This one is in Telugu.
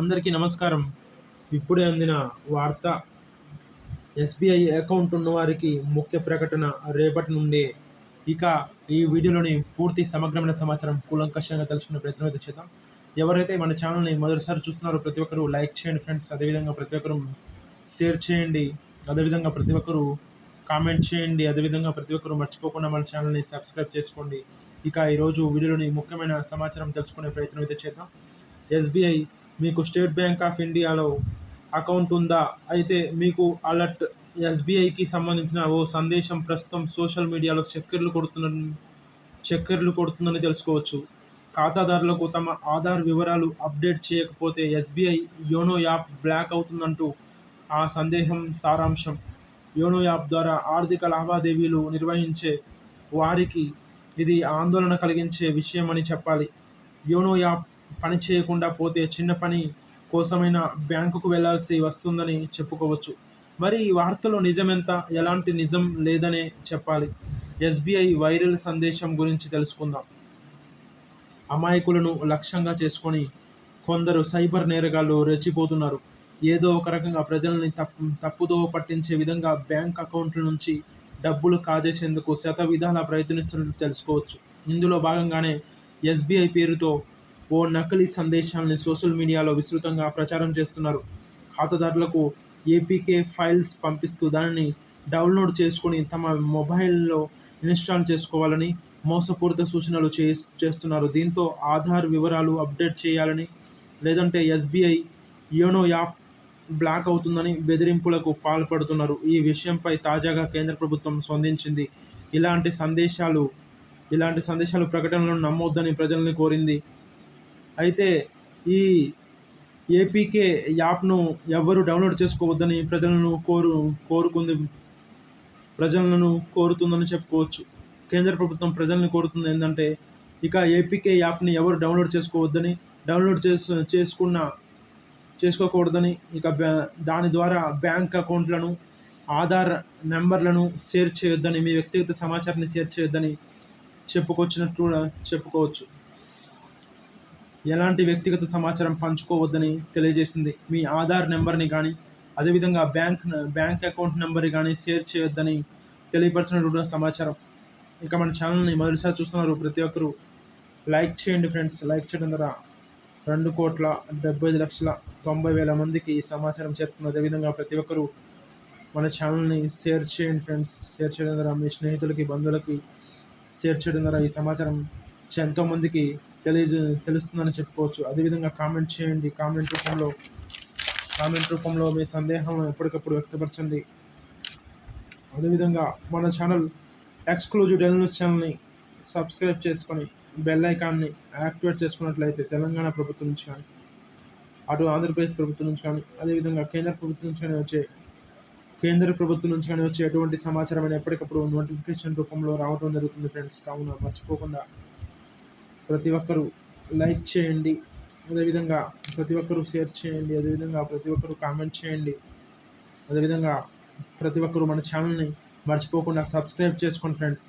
అందరికీ నమస్కారం. ఇప్పుడే అందిన వార్త ఎస్బీఐ అకౌంట్ ఉన్నవారికి ముఖ్య ప్రకటన రేపటి నుండి. ఇక ఈ వీడియోలోని పూర్తి సమగ్రమైన సమాచారం కూలంకషంగా తెలుసుకునే ప్రయత్నం అయితే చేద్దాం. ఎవరైతే మన ఛానల్ని మొదటిసారి చూస్తున్నారో ప్రతి ఒక్కరూ లైక్ చేయండి ఫ్రెండ్స్. అదేవిధంగా ప్రతి ఒక్కరు షేర్ చేయండి. అదేవిధంగా ప్రతి ఒక్కరూ కామెంట్ చేయండి. అదేవిధంగా ప్రతి ఒక్కరు మర్చిపోకుండా మన ఛానల్ని సబ్స్క్రైబ్ చేసుకోండి. ఇక ఈరోజు వీడియోలోని ముఖ్యమైన సమాచారం తెలుసుకునే ప్రయత్నం అయితే చేద్దాం. ఎస్బీఐ మీకు స్టేట్ బ్యాంక్ ఆఫ్ ఇండియాలో అకౌంట్ ఉందా? అయితే మీకు అలర్ట్ ఎస్బీఐకి సంబంధించిన ఓ సందేశం ప్రస్తుతం సోషల్ మీడియాలో చక్కర్లు కొడుతున్న చక్కర్లు కొడుతుందని తెలుసుకోవచ్చు. ఖాతాదారులకు తమ ఆధార్ వివరాలు అప్డేట్ చేయకపోతే ఎస్బీఐ యోనో యాప్ బ్లాక్ అవుతుందంటూ ఆ సందేహం సారాంశం. యోనో యాప్ ద్వారా ఆర్థిక లావాదేవీలు నిర్వహించే వారికి ఇది ఆందోళన కలిగించే విషయమని చెప్పాలి. యోనో యాప్ పని చేయకుండా పోతే చిన్న పని కోసమైన బ్యాంకుకు వెళ్ళాల్సి వస్తుందని చెప్పుకోవచ్చు. మరి ఈ వార్తలో నిజమెంత? ఎలాంటి నిజం లేదనే చెప్పాలి. ఎస్బీఐ వైరల్ సందేశం గురించి తెలుసుకుందాం. అమాయకులను లక్ష్యంగా చేసుకొని కొందరు సైబర్ నేరగాళ్ళు రెచ్చిపోతున్నారు. ఏదో ఒక రకంగా ప్రజల్ని తప్పు తప్పుదోవ పట్టించే విధంగా బ్యాంక్ అకౌంట్ల నుంచి డబ్బులు కాజేసేందుకు శత విధాల ప్రయత్నిస్తున్నట్టు తెలుసుకోవచ్చు. ఇందులో భాగంగానే ఎస్బీఐ పేరుతో ఓ నకిలీ సందేశాలని సోషల్ మీడియాలో విస్తృతంగా ప్రచారం చేస్తున్నారు. ఖాతాదారులకు ఏపీకే ఫైల్స్ పంపిస్తూ దానిని డౌన్లోడ్ చేసుకొని తమ మొబైల్లో ఇన్స్టాల్ చేసుకోవాలని మోసపూరిత సూచనలు చే చేస్తున్నారు. దీంతో ఆధార్ వివరాలు అప్డేట్ చేయాలని లేదంటే ఎస్బీఐ యోనో యాప్ బ్లాక్ అవుతుందని బెదిరింపులకు పాల్పడుతున్నారు. ఈ విషయంపై తాజాగా కేంద్ర ప్రభుత్వం స్పందించింది. ఇలాంటి సందేశాలు ఇలాంటి సందేశాలు ప్రకటనలను నమ్మొద్దని ప్రజల్ని కోరింది అయితే ఈ ఏపీకే యాప్ను ఎవరు డౌన్లోడ్ చేసుకోవద్దని ప్రజలను కోరు కోరుకుంది ప్రజలను కోరుతుందని చెప్పుకోవచ్చు. కేంద్ర ప్రభుత్వం ప్రజల్ని కోరుతుంది ఏంటంటే ఇక ఏపీకే యాప్ని ఎవరు డౌన్లోడ్ చేసుకోవద్దని డౌన్లోడ్ చేసు చేసుకున్న చేసుకోకూడదని ఇక దాని ద్వారా బ్యాంక్ అకౌంట్లను ఆధార్ నెంబర్లను షేర్ చేయొద్దని మీ వ్యక్తిగత సమాచారాన్ని షేర్ చేయొద్దని చెప్పుకొచ్చినట్టు చెప్పుకోవచ్చు. ఎలాంటి వ్యక్తిగత సమాచారం పంచుకోవద్దని తెలియజేసింది. మీ ఆధార్ నెంబర్ని కానీ అదేవిధంగా బ్యాంక్ బ్యాంక్ అకౌంట్ నెంబర్ని కానీ షేర్ చేయొద్దని తెలియపరిచినటువంటి సమాచారం. ఇక మన ఛానల్ని మొదటిసారి చూస్తున్నారు ప్రతి ఒక్కరూ. లైక్ చేయండి ఫ్రెండ్స్. లైక్ చేయడం ద్వారా రెండు కోట్ల డెబ్బై ఐదు లక్షల తొంభై వేల మందికి ఈ సమాచారం చేరుతుంది. అదేవిధంగా ప్రతి ఒక్కరూ మన ఛానల్ని షేర్ చేయండి ఫ్రెండ్స్. షేర్ చేయడం ద్వారా మీ స్నేహితులకి బంధువులకి షేర్ చేయడం ద్వారా ఈ సమాచారం ఎంతోమందికి తెలియజే తెలుస్తుందని చెప్పుకోవచ్చు. అదేవిధంగా కామెంట్ చేయండి. కామెంట్ రూపంలో కామెంట్ రూపంలో మీ సందేహం ఎప్పటికప్పుడు వ్యక్తపరచండి. అదేవిధంగా మన ఛానల్ ఎక్స్క్లూజివ్ డెలినస్ ఛానల్ని సబ్స్క్రైబ్ చేసుకొని బెల్ ఐకాన్ని యాక్టివేట్ చేసుకున్నట్లయితే తెలంగాణ ప్రభుత్వం నుంచి కానీ అటు ఆంధ్రప్రదేశ్ ప్రభుత్వం నుంచి కానీ అదేవిధంగా కేంద్ర ప్రభుత్వం నుంచి కానీ వచ్చే కేంద్ర ప్రభుత్వం నుంచి కానీ వచ్చే ఎటువంటి సమాచారం ఎప్పటికప్పుడు నోటిఫికేషన్ రూపంలో రావడం జరుగుతుంది ఫ్రెండ్స్. కావున మర్చిపోకుండా ప్రతి ఒక్కరూ లైక్ చేయండి. అదేవిధంగా ప్రతి ఒక్కరూ షేర్ చేయండి. అదేవిధంగా ప్రతి ఒక్కరూ కామెంట్ చేయండి. అదేవిధంగా ప్రతి ఒక్కరూ మన ఛానల్ని మర్చిపోకుండా సబ్స్క్రైబ్ చేసుకోండి ఫ్రెండ్స్.